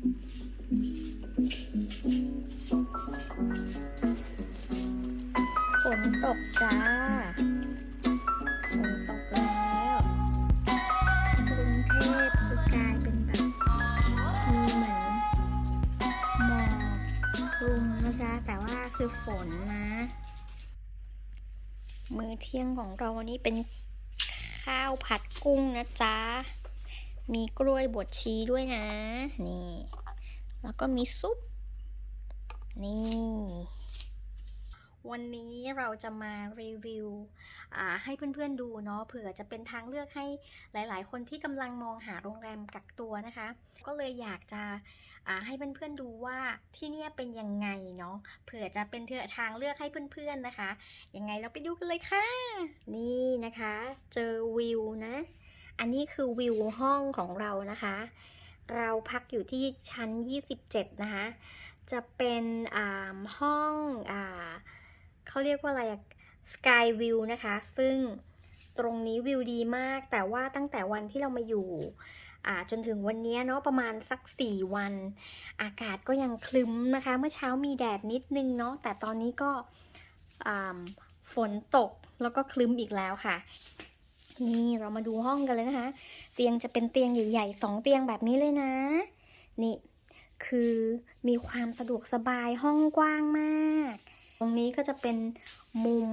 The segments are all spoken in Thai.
ฝนตกจ้า ฝนตกแล้วกรุงเทพคือกลายเป็นแบบมีเหมือนหมอกคลุมนะจ๊ะ แต่ว่าคือฝนนะ มื้อเที่ยงของเราวันนี้เป็นข้าวผัดกุ้งนะจ๊ะ มีกล้วยบดชีด้วยนะ นี่ แล้วก็มีซุป นี่ วันนี้เราจะมารีวิวให้เพื่อนๆดูเนาะเผื่อจะเป็นทางเลือกให้หลายๆ คนที่กำลังมองหาโรงแรมกักตัวนะคะ ก็เลยอยากจะให้เพื่อนๆดูว่าที่นี่เป็นยังไงเนาะเผื่อจะเป็นเทางเลือกให้เพื่อนๆนะคะยังไงเราไปดูกันเลยค่ะ นี่นะคะ เจอวิวนะ อันนี้คือวิวห้องของเรานะคะ เราพักอยู่ที่ชั้น 27 นะคะ จะเป็นอ่าห้องอ่าเขาเรียกว่าอะไรสกายวิวนะคะ ซึ่งตรงนี้วิวดีมาก แต่ว่าตั้งแต่วันที่เรามาอยู่อ่าจนถึงวันนี้เนาะประมาณสัก 4 วัน อากาศก็ยังคลึ้มนะคะ เมื่อเช้ามีแดดนิดนึงเนาะแต่ตอนนี้ก็อ่าฝนตกแล้วก็คลึ้มอีกแล้วค่ะ นี่เรามาดูห้องกันเลยนะคะ เตียงจะเป็นเตียงใหญ่ๆสองเตียงแบบนี้เลยนะ นี่คือมีความสะดวกสบายห้องกว้างมาก ตรงนี้ก็จะเป็นมุม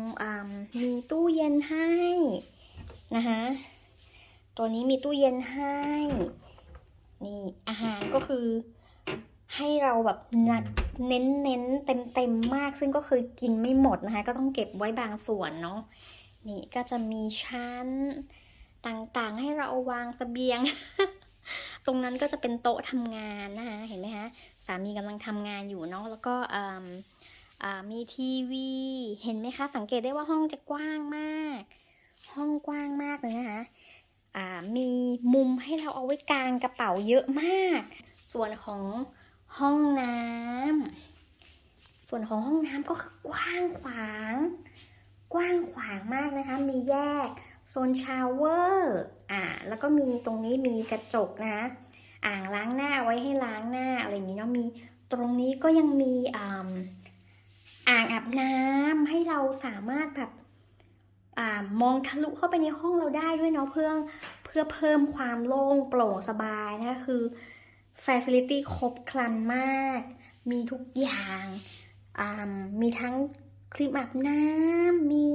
มีตู้เย็นให้นะคะตัวนี้มีตู้เย็นให้ นี่อาหารก็คือให้เราแบบหนักเน้นเน้นเต็มเต็มๆมาก ซึ่งก็คือกินไม่หมดนะคะ ก็ต้องเก็บไว้บางส่วนเนาะ นี่ก็จะมีชั้นต่างๆ ให้เราวางสเสบียง ตรงนั้นก็จะเป็นโต๊ะทำงานนะคะเห็นไหมคะสามีกำลังทำงานอยู่เนาะแล้วก็มีทีวีเห็นไหมคะ สังเกตได้ว่าห้องจะกว้างมาก ห้องกว้างมากเลยนะคะมีมุมให้เราเอาไว้กางกระเป๋าเยอะมาก ส่วนของห้องน้ำส่วนของห้องน้ำก็คือกว้างขวาง กว้างขวางมากนะคะ มีแยกโซนชาวเวอร์อ่าแล้วก็มีตรงนี้มีกระจกนะอ่างล้างหน้าไว้ให้ล้างหน้าอะไรอย่างนี้เนาะมีตรงนี้ก็ยังมีอ่างอาบน้ำให้เราสามารถแบบอ่ามองทะลุเข้าไปในห้องเราได้ด้วยเนาะเพื่อเพื่อเพิ่มความโล่งโปร่งสบายนะคะคือ Facility ครบครันมาก มีทุกอย่างอ่ามีทั้ง ครีมอาบน้ำมี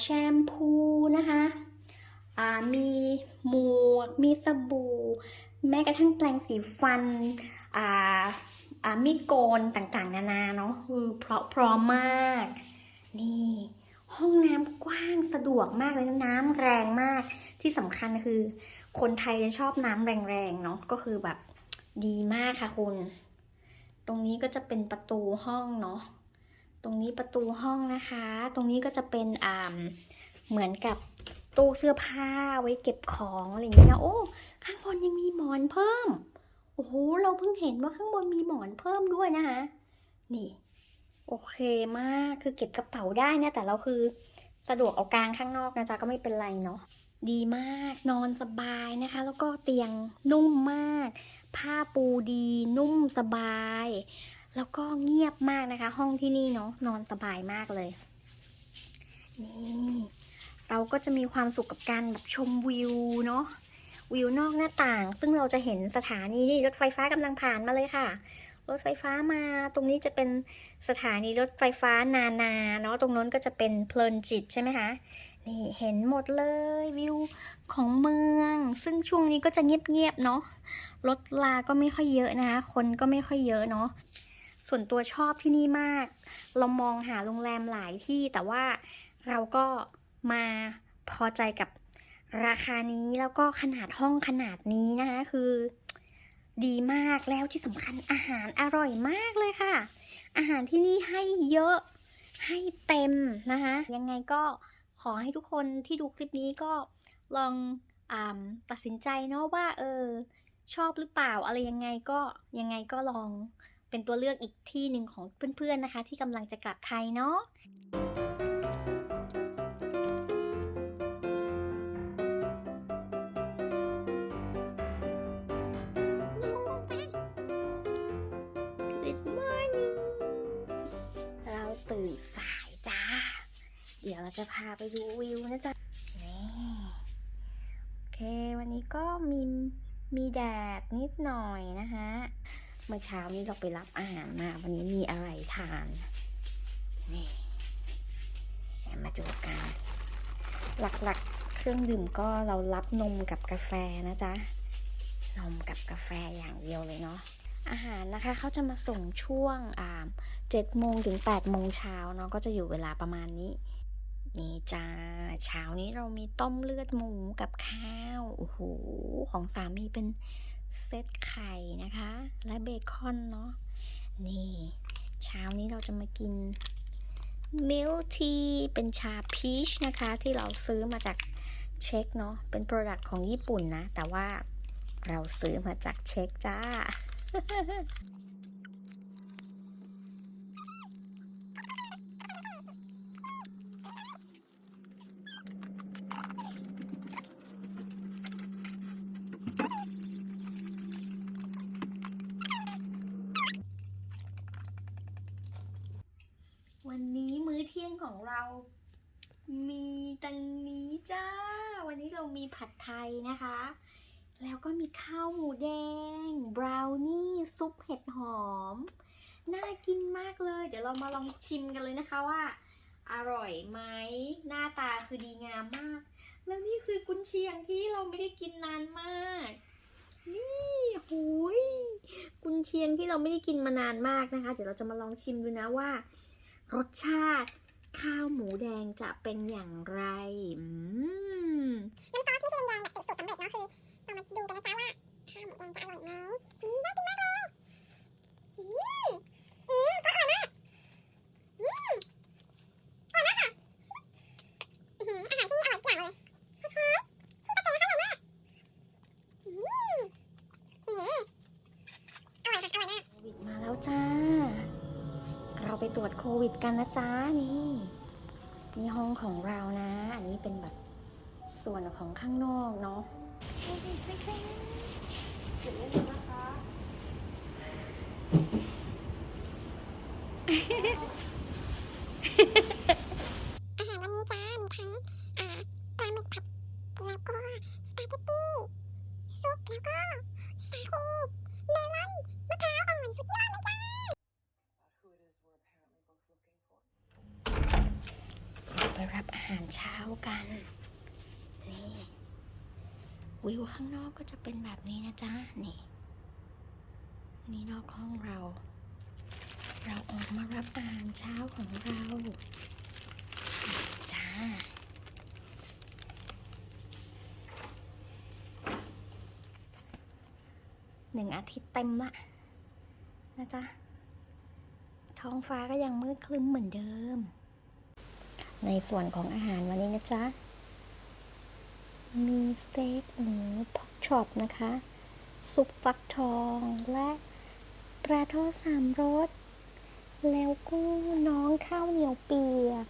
แชมพูนะคะมีหมวก มีสบู่ แม้กระทั่งแปรงสีฟันมีโกนต่างๆ นานาเนาะคือเพราะพร้อมมาก นี่ ห้องน้ำกว้างสะดวกมากเลยน้ำแรงมากที่สำคัญคือ คนไทยจะชอบน้ำแรงๆเนาะก็คือแบบดีมากค่ะคุณ ตรงนี้ก็จะเป็นประตูห้องเนาะ ตรงนี้ประตูห้องนะคะ ตรงนี้ก็จะเป็นอ่าเหมือนกับตู้เสื้อผ้าไว้เก็บของอะไรอย่างเงี้ยนะโอ้ข้างบนยังมีหมอนเพิ่ม โอ้โหเราเพิ่งเห็นว่าข้างบนมีหมอนเพิ่มด้วยนะคะนี่ โอเคมากคือเก็บกระเป๋าได้นะแต่เราคือสะดวกเอากลางข้างนอกนะจ๊ะก็ไม่เป็นไรเนาะดีมากนอนสบายนะคะ แล้วก็เตียงนุ่มมาก ผ้าปูดีนุ่มสบาย แล้วก็เงียบมากนะคะ ห้องที่นี่เนาะนอนสบายมากเลย นี่เราก็จะมีความสุขกับการแบบชมวิวเนาะวิวนอกหน้าต่าง ซึ่งเราจะเห็นสถานีนี่รถไฟฟ้ากำลังผ่านมาเลยค่ะ รถไฟฟ้ามาตรงนี้จะเป็นสถานีรถไฟฟ้านานาเนาะตรงนั้นก็จะเป็นเพลินจิตใช่ไหมคะนี่เห็นหมดเลยวิวของเมือง ซึ่งช่วงนี้ก็จะเงียบๆเนาะรถลาก็ไม่ค่อยเยอะนะคะคนก็ไม่ค่อยเยอะเนาะ ส่วนตัวชอบที่นี่มาก เรามองหาโรงแรมหลายที่ แต่ว่าเราก็มาพอใจกับราคานี้แล้วก็ขนาดห้องขนาดนี้นะคะคือ ดีมากแล้วที่สำคัญอาหารอร่อยมากเลยค่ะ อาหารที่นี่ให้เยอะให้เต็มนะคะยังไงก็ขอให้ทุกคนที่ดูคลิปนี้ก็ลองอตัดสินใจเนาะว่าเออชอบหรือเปล่าอะไรยังไงก็ยังไงก็ลอง เป็นตัวเลือกอีกที่หนึ่งของเพื่อนๆนะคะ ที่กำลังจะกลับไทยเนาะเราตื่นสายจ้า เดี๋ยวเราจะพาไปดูวิวนะจ๊ะ นี่โอเค วันนี้ก็มีมีแดดนิดหน่อยนะคะ เมื่อเช้านี้เราไปรับอาหารมา วันนี้มีอะไรทาน นี่เดี๋ยวมาดูกัน หลักๆ เครื่องดื่มก็เรารับนมกับกาแฟนะจ๊ะ นมกับกาแฟอย่างเดียวเลยเนาะ อาหารนะคะเขาจะมาส่งช่วงอ่าเจ็ดโมงถึงแปดโมงเช้าเนาะก็จะอยู่เวลาประมาณนี้ นี่จ้าเช้านี้เรามีต้มเลือดหมูกับข้าว โอ้โห ของสามีเป็น เซตไข่นะคะ และเบคอนเนาะนี่ เช้านี้เราจะมากินมิลทีเป็นชาพีชนะคะ ที่เราซื้อมาจากเช็คเนาะเป็นโปรดักต์ของญี่ปุ่นนะ แต่ว่าเราซื้อมาจากเช็คจ้า วันนี้มื้อเที่ยงของเรา มีดังนี้จ้า วันนี้เรามีผัดไทยนะคะ แล้วก็มีข้าวหมูแดง บราวนี่ ซุปเห็ดหอม น่ากินมากเลย เดี๋ยวเรามาลองชิมกันเลยนะคะว่า อร่อยไหม หน้าตาคือดีงามมาก แล้วนี่คือกุนเชียงที่เราไม่ได้กินนานมาก นี่หุยกุนเชียงที่เราไม่ได้กินมานานมากนะคะ เดี๋ยวเราจะมาลองชิมดูนะว่า รสชาติ ข้าวหมูแดงจะเป็นอย่างไรอืม น้ำซอสไม่ใช่แดงๆแบบเป็นสูตรสำเร็จเนาะคือเรามาดูกันนะจ๊ะว่าข้าวหมูแดงจะอร่อยไหมอืมน่ากินมากเลยอืมอืมก็อร่อยมากอืมอร่อยมากค่ะอื้อหืออาหารที่นี่อร่อยทุกอย่างเลยฮอตๆชีสก็แตงก็อร่อยมากอืมอืมอร่อยค่ะอร่อยมาก โควิดมาแล้วจ้า จโควิดกันนะจ๊ะนี่นี่ห้องของเรานะ อันนี้เป็นแบบส่วนของข้างนอกเนาะโควิดไม่ใช่เสร็จแล้วนะคะ อาหารวันนี้จ้า มีทั้งอ่าปลาหมึกผัด แล้วก็สปาเกตตี้ ซุป แล้วก็สาคูเมลอน มะพร้าวอ่อนสุดยอดเลยจ้า who it is we're apparently both looking for. ไปรับอาหารเช้ากัน นี่ วิวข้างนอกก็จะเป็นแบบนี้นะจ๊ะ นี่ นี่นอกห้องเรา เราออกมารับอาหารเช้าของเราจ้าหนึ่งอาทิตย์เต็มละนะจ๊ะ ท้องฟ้าก็ยังมืดครึ้มเหมือนเดิม ในส่วนของอาหารวันนี้นะจ๊ะ มีสเต็กหมูพ็อกช็อปนะคะ ซุปฟักทองและปลาทอดสามรส แล้วก็น้องข้าวเหนียวเปียก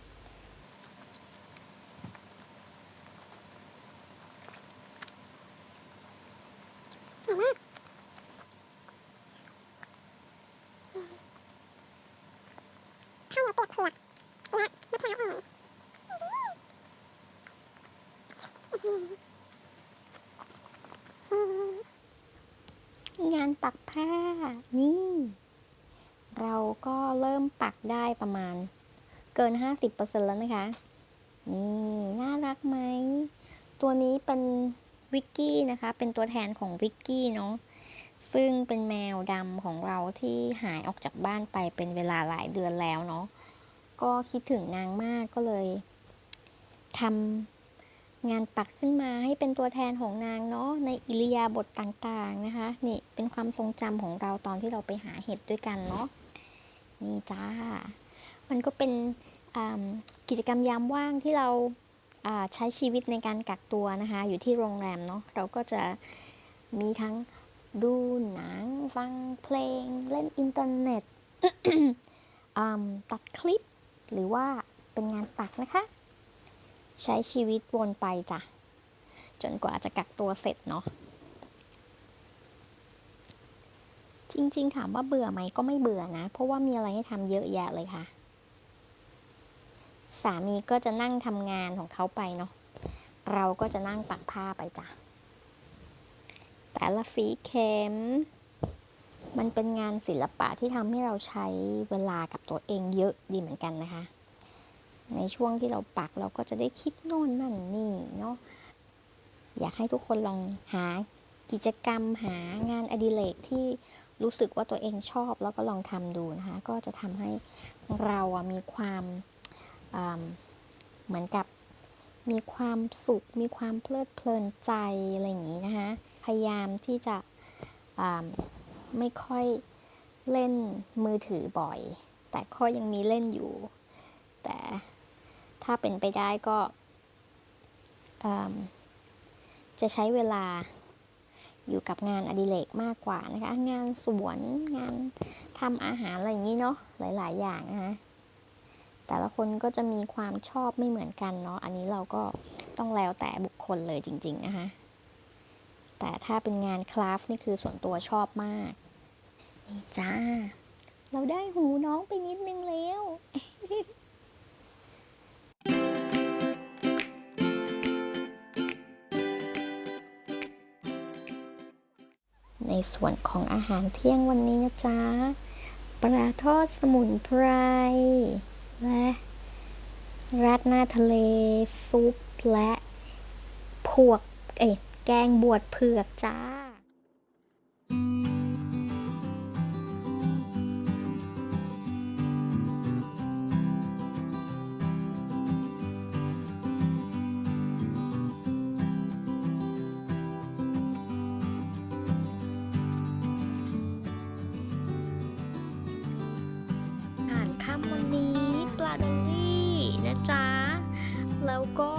เห็นมากข้าวเหนียวเปียกเผือกและมะพร้าวอ่อนอื้อหือ งาน ปักผ้า นี่ เราก็เริ่มปักได้ประมาณเกิน 50%แล้วนะคะ นี่ น่ารักไหม ตัวนี้เป็นวิกกี้นะคะ เป็นตัวแทนของวิกกี้เนาะ ซึ่งเป็นแมวดำของเราที่หายออกจากบ้านไปเป็นเวลาหลายเดือนแล้วเนาะ ก็คิดถึงนางมากก็เลยทำ งานปักขึ้นมาให้เป็นตัวแทนของนางเนาะในอิริยาบถต่างๆนะคะนี่เป็นความทรงจำของเราตอนที่เราไปหาเห็ดด้วยกันเนาะนี่จ้า มันก็เป็นกิจกรรมยามว่างที่เราใช้ชีวิตในการกักตัวนะคะ อยู่ที่โรงแรมเนาะเราก็จะมีทั้งดูหนัง ฟังเพลง เล่นอินเทอร์เน็ตตัดคลิป หรือว่าเป็นงานปักนะคะ ใช้ชีวิตวนไปจ้ะ จนกว่าจะกักตัวเสร็จเนาะจริงๆถามว่าเบื่อไหมก็ไม่เบื่อนะ เพราะว่ามีอะไรให้ทำเยอะแยะเลยค่ะ สามีก็จะนั่งทำงานของเขาไปเนาะเราก็จะนั่งปักผ้าไปจ้ะ แต่ละฝีเข็ม มันเป็นงานศิลปะที่ทำให้เราใช้เวลากับตัวเองเยอะดีเหมือนกันนะคะ ในช่วงที่เราปักเราก็จะได้คิดโน่นนั่นนี่เนาะอยากให้ทุกคนลองหากิจกรรมหางานอดิเรกที่รู้สึกว่าตัวเองชอบแล้วก็ลองทำดูนะคะ ก็จะทำให้เราอะมีความอ่าเหมือนกับมีความสุข มีความเพลิดเพลินใจอะไรอย่างนี้นะคะ พยายามที่จะไม่ค่อยเล่นมือถือบ่อย แต่ก็ยังมีเล่นอยู่ แต่ ถ้าเป็นไปได้ก็จะใช้เวลาอยู่กับงานอดิเรกมากกว่านะคะ งานสวนงานทำอาหารอะไรอย่างนี้เนาะหลาย ๆ อย่างนะคะแต่ละคนก็จะมีความชอบไม่เหมือนกันเนาะอันนี้เราก็ต้องแล้วแต่บุคคลเลยจริง ๆ นะคะแต่ถ้าเป็นงานคราฟต์นี่คือส่วนตัวชอบมากนี่จ้า เราได้หูน้องไปนิดนึงแล้ว ในส่วนของอาหารเที่ยงวันนี้นะจ๊ะปลาทอดสมุนไพร และราดหน้าทะเล ซุปและ พวก เอ๊ะแกงบวชเผือกจ้า แล้วก็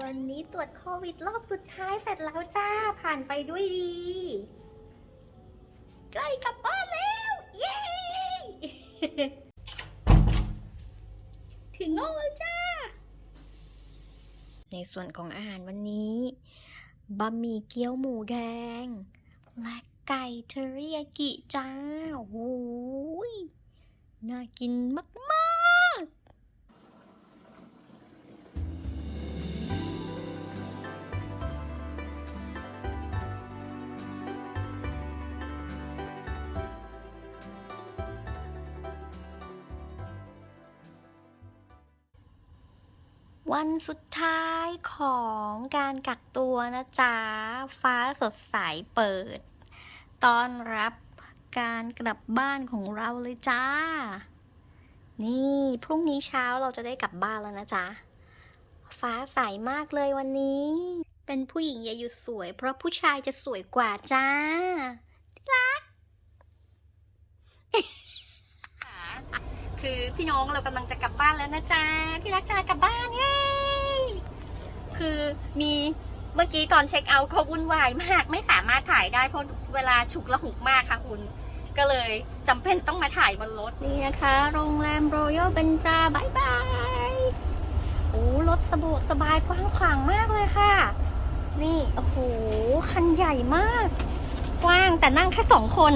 วันนี้ตรวจโควิดรอบสุดท้ายเสร็จแล้วจ้า ผ่านไปด้วยดี ใกล้กลับบ้านแล้ว เย้ ถึงห้องแล้วจ้า ในส่วนของอาหารวันนี้บะหมี่เกี๊ยวหมูแดงและ ไก่เทอริยากิจ้า โอ้โหยน่ากินมากๆวันสุดท้ายของการกักตัวนะจ๊ะ ฟ้าสดใสเปิด ต้อนรับการกลับบ้านของเราเลยจ้า นี่พรุ่งนี้เช้าเราจะได้กลับบ้านแล้วนะจ๊ะ ฟ้าใสมากเลยวันนี้ เป็นผู้หญิงอย่าหยุดสวย เพราะผู้ชายจะสวยกว่าจ้ารัก คือพี่น้องเรากำลังจะกลับบ้านแล้วนะจ๊ะ พี่รักจะกลับบ้านเย้ คือมี เมื่อกี้ตอนเช็คเอาท์เขาวุ่นวายมาก ไม่สามารถถ่ายได้เพราะเวลาฉุกละหุกมากค่ะคุณ ก็เลยจำเป็นต้องมาถ่ายบนรถนี่นะคะ โรงแรมโรยัลเบนจาบายบายโอ้รถสะดวกสบายกว้างขวางมากเลยค่ะ นี่โอ้โหคันใหญ่มาก กว้างแต่นั่งแค่สองคน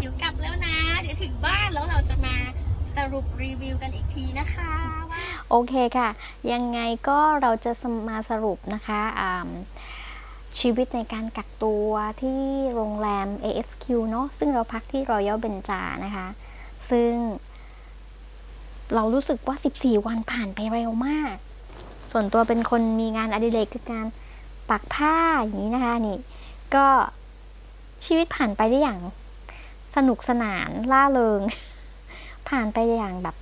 เดี๋ยวกลับแล้วนะ เดี๋ยวถึงบ้านแล้วเราจะมา สรุปรีวิวกันอีกทีนะคะว่าโอเคค่ะ ยังไงก็เราจะมาสรุปนะคะชีวิตในการกักตัวที่โรงแรม ASQ เนอะซึ่งเราพักที่ Royal b e n j a นะคะ ซึ่ง เรารู้สึกว่า 14 วันผ่านไปเร็วมาก ส่วนตัวเป็นคนมีงานอดิเรกคือการปักผ้าอย่างนี้นะคะนี่ ก็ชีวิตผ่านไปได้อย่างสนุกสนานล่าเริง ผ่านไปอย่างแบบ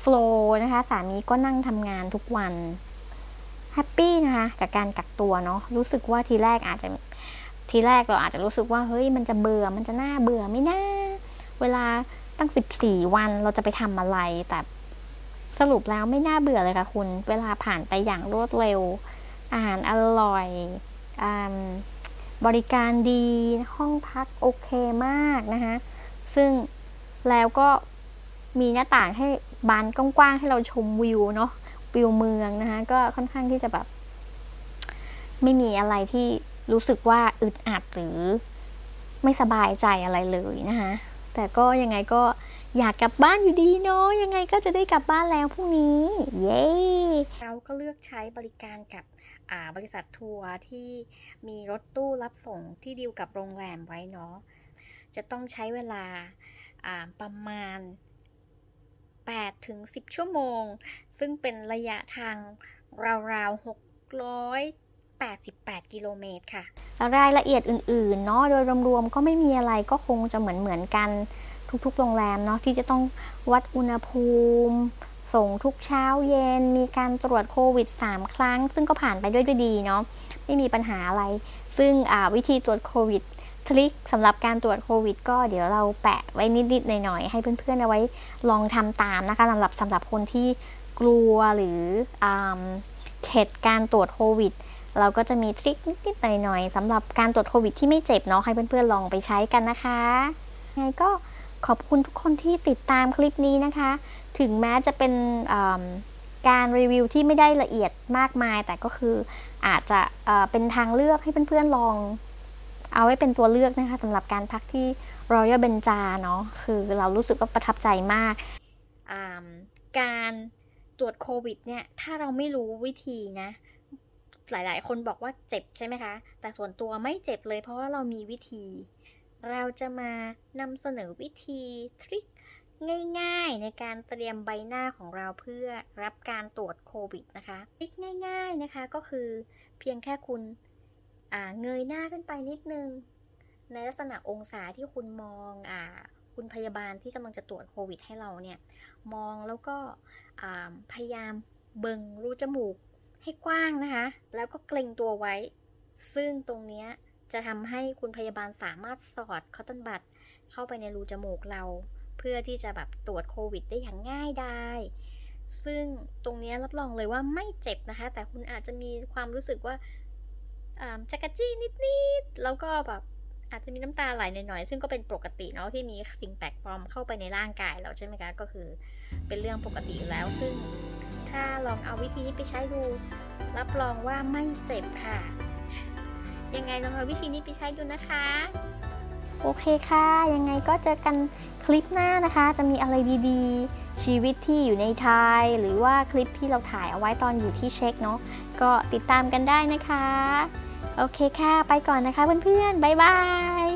โฟล์นะคะ สามีก็นั่งทำงานทุกวันแฮปปี้นะคะกับการกักตัวเนาะรู้สึกว่าทีแรกอาจจะทีแรกเราอาจจะรู้สึกว่าเฮ้ยมันจะเบื่อมันจะน่าเบื่อไหม่น่าเวลาตั้ง 14 วันเราจะไปทำอะไร แต่สรุปแล้วไม่น่าเบื่อเลยค่ะคุณ เวลาผ่านไปอย่างรวดเร็ว อาหารอร่อยอบริการดีห้องพักโอเคมากนะคะซึ่งแล้วก็ มีหน้าต่างให้บานกว้างๆให้เราชมวิวเนาะวิวเมืองนะคะ ก็ค่อนข้างที่จะแบบ ไม่มีอะไรที่รู้สึกว่าอึดอัดหรือไม่สบายใจอะไรเลยนะคะ แต่ก็ยังไงก็อยากกลับบ้านอยู่ดีเนาะยังไงก็จะได้กลับบ้านแล้วพรุ่งนี้ เย้เราก็เลือกใช้บริการกับบริษัททัวร์ที่มีรถตู้รับส่งที่ดีลกับโรงแรมไว้เนาะจะต้องใช้เวลาประมาณ 8ถึง10 ชั่วโมง ซึ่งเป็นระยะทางราวๆ688 กิโลเมตรค่ะ รายละเอียดอื่นๆ เนาะโดยรวมๆ ก็ไม่มีอะไรก็คงจะเหมือนเหมือนๆ กันทุกๆ โรงแรมเนาะที่จะต้องวัดอุณหภูมิ ส่งทุกเช้าเย็น มีการตรวจโควิด 3 ครั้ง ซึ่งก็ผ่านไปด้วยด้วยดีเนาะไม่มีปัญหาอะไร ซึ่งวิธีตรวจโควิด ทริคสำหรับการตรวจโควิด ก็เดี๋ยวเราแปะไว้นิดๆหน่อยๆให้เพื่อนๆเอาไว้ลองทำตามนะคะสำหรับสำหรับคนที่กลัวหรืออเข็ดการตรวจโควิด เราก็จะมีทริคนิดๆหน่อยๆสำหรับการตรวจโควิดที่ไม่เจ็บเนาะให้เพื่อนๆลองไปใช้กันนะคะยังไงก็ขอบคุณทุกคนที่ติดตามคลิปนี้นะคะ ถึงแม้จะเป็นการรีวิวที่ไม่ได้ละเอียดมากมาย แต่ก็คืออาจจะเเป็นทางเลือกให้เพื่อนๆลอง เอาไว้เป็นตัวเลือกนะคะสำหรับการพักที่ Royal b e n j a เนาะคือเรารู้สึกว่าประทับใจมาก การตรวจโควิดเนี่ยถ้าเราไม่รู้วิธีนะ หลายๆ คนบอกว่าเจ็บใช่ไหมคะ แต่ส่วนตัวไม่เจ็บเลยเพราะว่าเรามีวิธี เราจะมานำเสนอวิธีทริคง่ายๆในการเตรียมใบหน้าของเราเพื่อรับการตรวจโควิดนะคะทริคง่าย ๆนะคะก็คือเพียงแค่คุณ เงยหน้าขึ้นไปนิดนึง ในลักษณะองศาที่คุณมองอ่าคุณพยาบาลที่กำลังจะตรวจโควิดให้เราเนี่ย มองแล้วก็พยายามเบิงรูจมูกให้กว้างนะคะ แล้วก็เกรงตัวไว้ ซึ่งตรงนี้จะทำให้คุณพยาบาลสามารถสอดคอตตอนบัดเข้าไปในรูจมูกเรา เพื่อที่จะแบบตรวจโควิดได้อย่างง่ายได้ซึ่งตรงนี้รับรองเลยว่าไม่เจ็บนะคะ แต่คุณอาจจะมีความรู้สึกว่า จักรจี้นิดๆ แล้วก็แบบอาจจะมีน้ำตาไหลหน่อยๆ ซึ่งก็เป็นปกติเนาะที่มีสิ่งแปลกปลอมเข้าไปในร่างกายเราใช่ไหมคะ ก็คือเป็นเรื่องปกติแล้ว ซึ่งถ้าลองเอาวิธีนี้ไปใช้ดู รับรองว่าไม่เจ็บค่ะ ยังไงลองเอาวิธีนี้ไปใช้ดูนะคะ โอเคค่ะ ยังไงก็เจอกันคลิปหน้านะคะ จะมีอะไรดีๆ ชีวิตที่อยู่ในไทย หรือว่าคลิปที่เราถ่ายเอาไว้ตอนอยู่ที่เช็คเนาะ ก็ติดตามกันได้นะคะ โอเคค่ะ ไปก่อนนะคะเพื่อนๆ บ๊ายบาย